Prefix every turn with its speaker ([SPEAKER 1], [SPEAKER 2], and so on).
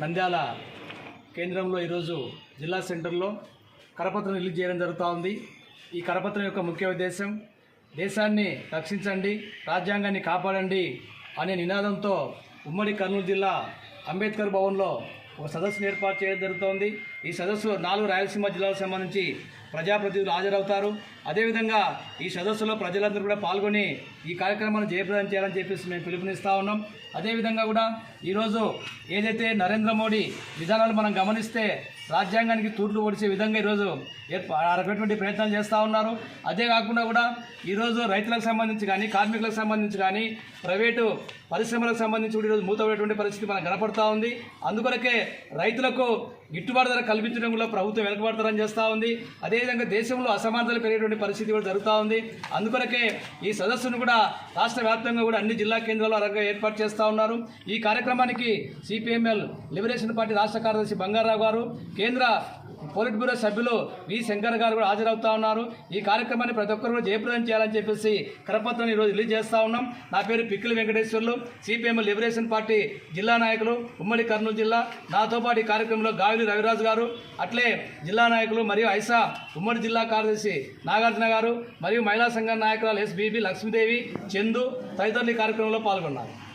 [SPEAKER 1] నంద్యాల కేంద్రంలో ఈరోజు జిల్లా సెంటర్లో కరపత్రం రిలీజ్ చేయడం జరుగుతూ ఉంది. ఈ కరపత్రం యొక్క ముఖ్య ఉద్దేశం దేశాన్ని రక్షించండి రాజ్యాంగాన్ని కాపాడండి అనే నినాదంతో ఉమ్మడి కర్నూలు జిల్లా అంబేద్కర్ భవన్లో ఒక సదస్సును ఏర్పాటు చేయడం జరుగుతోంది. ఈ సదస్సు నాలుగు రాయలసీమ జిల్లాలకు సంబంధించి ప్రజాప్రతినిధులు హాజరవుతారు. అదేవిధంగా ఈ సదస్సులో ప్రజలందరూ కూడా పాల్గొని ఈ కార్యక్రమాన్ని జయప్రదం చేయాలని చెప్పేసి మేము పిలుపునిస్తూ ఉన్నాం. అదేవిధంగా కూడా ఈరోజు ఏదైతే నరేంద్ర మోడీ విధానాలు మనం గమనిస్తే రాజ్యాంగానికి తూట్లు పొడిచే విధంగా ఈరోజు రకమైనటువంటి ప్రయత్నాలు చేస్తూ ఉన్నారు. అదే కాకుండా కూడా ఈరోజు రైతులకు సంబంధించి కానీ కార్మికులకు సంబంధించి కానీ ప్రైవేటు పరిశ్రమలకు సంబంధించి కూడా ఈరోజు మూతపడేటువంటి పరిస్థితి మనకు కనపడతా ఉంది. అందుకొరకే రైతులకు గిట్టుబాటు ధర కల్పించడం కూడా ప్రభుత్వం వెనుకబడతారని చేస్తూ ఉంది. అదే అదేవిధంగా దేశంలో అసమానతలు పెరిగేటువంటి పరిస్థితి కూడా జరుగుతూ ఉంది. అందుకొరకే ఈ సదస్సును కూడా రాష్ట్ర వ్యాప్తంగా కూడా అన్ని జిల్లా కేంద్రాల్లో అరగా ఏర్పాటు చేస్తూ ఉన్నారు. ఈ కార్యక్రమానికి సిపిఎంఎల్ లిబరేషన్ పార్టీ రాష్ట్ర కార్యదర్శి బంగారావు గారు కేంద్ర పోలిట్ బ్యూరో సభ్యులు వి. శంకర్ గారు కూడా హాజరవుతా ఉన్నారు. ఈ కార్యక్రమాన్ని ప్రతి ఒక్కరు కూడా జయప్రదం చేయాలని చెప్పేసి కరపత్రం ఈరోజు రిలీజ్ చేస్తూ ఉన్నాం. నా పేరు Pikkili Venkateswarlu. CPM liberation party జిల్లా నాయకులు ఉమ్మడి కర్నూలు జిల్లా. నాతో పాటు ఈ కార్యక్రమంలో గావిలి రవిరాజు గారు అట్లే జిల్లా నాయకులు మరియు ఐసా ఉమ్మడి జిల్లా కార్యదర్శి నాగార్జున గారు మరియు మహిళా సంఘ నాయకురాలు ఎస్బీబీ లక్ష్మీదేవి చందు తదితరులు ఈ కార్యక్రమంలో పాల్గొన్నారు.